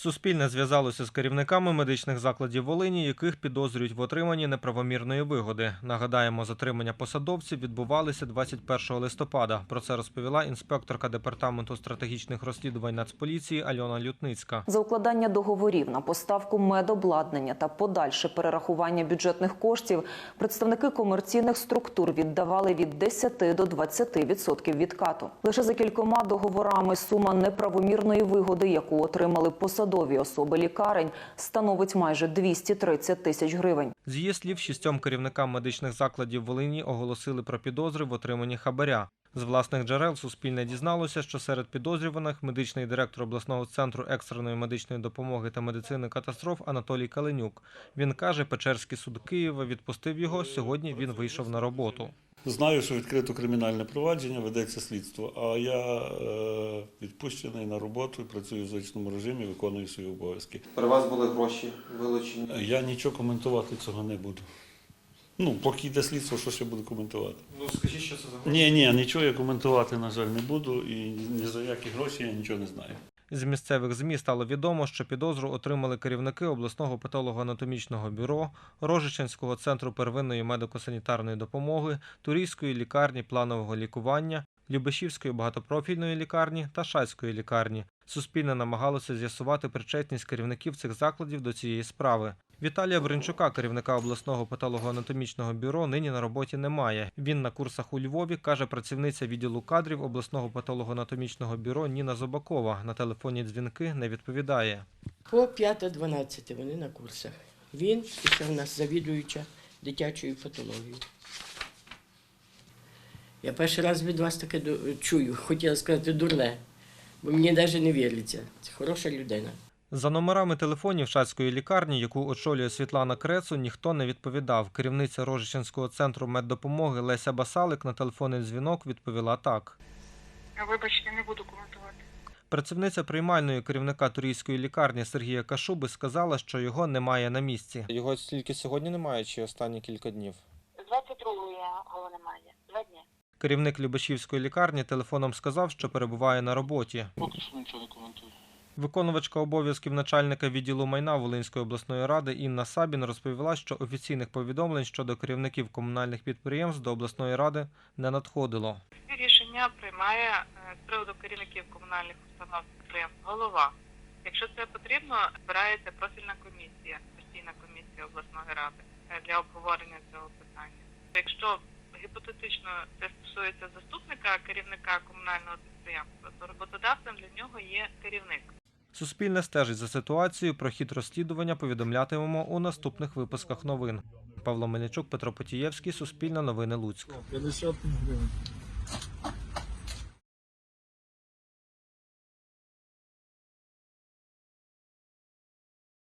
Суспільне зв'язалося з керівниками медичних закладів Волині, яких підозрюють в отриманні неправомірної вигоди. Нагадаємо, затримання посадовців відбувалися 21 листопада. Про це розповіла інспекторка департаменту стратегічних розслідувань Нацполіції Альона Лютницька. За укладання договорів на поставку медобладнання та подальше перерахування бюджетних коштів представники комерційних структур віддавали від 10 до 20% відкату. Лише за кількома договорами сума неправомірної вигоди, яку отримали посадові особи лікарень, становить майже 230 тисяч гривень. З її слів, шістьом керівникам медичних закладів Волині оголосили про підозри в отриманні хабаря. З власних джерел Суспільне дізналося, що серед підозрюваних медичний директор обласного центру екстреної медичної допомоги та медицини катастроф Анатолій Каленюк. Він каже, Печерський суд Києва відпустив його. Сьогодні він вийшов на роботу. Знаю, що відкрито кримінальне провадження, ведеться слідство, а я е, відпущений на роботу, працюю в звичному режимі, виконую свої обов'язки. При вас були гроші вилучені. Я нічого коментувати цього не буду. Ну, поки йде слідство, що ще буду коментувати? Ну скажіть, що це за Ні, ні, нічого я коментувати, на жаль, не буду, і ні за які гроші я нічого не знаю. З місцевих ЗМІ стало відомо, що підозру отримали керівники обласного патологоанатомічного бюро, Рожичанського центру первинної медико-санітарної допомоги, Турійської лікарні планового лікування, Любешівської багатопрофільної лікарні та Шацької лікарні. Суспільне намагалося з'ясувати причетність керівників цих закладів до цієї справи. Віталія Бринчука, керівника обласного патологоанатомічного бюро, нині на роботі немає. Він на курсах у Львові, каже працівниця відділу кадрів обласного патологоанатомічного бюро Ніна Зобакова. На телефонні дзвінки не відповідає. По 5-12 вони на курсах. Він і ще в нас завідуюча дитячою патологією. Я перший раз від вас таке чую, хотіла сказати дурне, бо мені навіть не віриться. Це хороша людина. За номерами телефонів Шацької лікарні, яку очолює Світлана Крецу, ніхто не відповідав. Керівниця Рожичанського центру меддопомоги Леся Басалик на телефонний дзвінок відповіла так. Вибачте, не буду коментувати. Працівниця приймальної керівника Турійської лікарні Сергія Кашуби сказала, що його немає на місці. Його тільки сьогодні немає, чи останні кілька днів? З 22-го його немає. Два дні. Керівник Любешівської лікарні телефоном сказав, що перебуває на роботі. Поки що нічого не коментую. Виконувачка обов'язків начальника відділу майна Волинської обласної ради Інна Сабін розповіла, що офіційних повідомлень щодо керівників комунальних підприємств до обласної ради не надходило. Рішення приймає е, з приводу керівників комунальних установ підприємств голова. Якщо це потрібно, збирається профільна комісія, постійна комісія обласної ради е, для обговорення цього питання. Якщо гіпотетично це стосується заступника керівника комунального підприємства, то роботодавцем для нього є керівник. Суспільне стежить за ситуацією. Про хід розслідування повідомлятимемо у наступних випусках новин. Павло Мельничук, Петро Потієвський, Суспільне новини Луцьк. 50 гривень.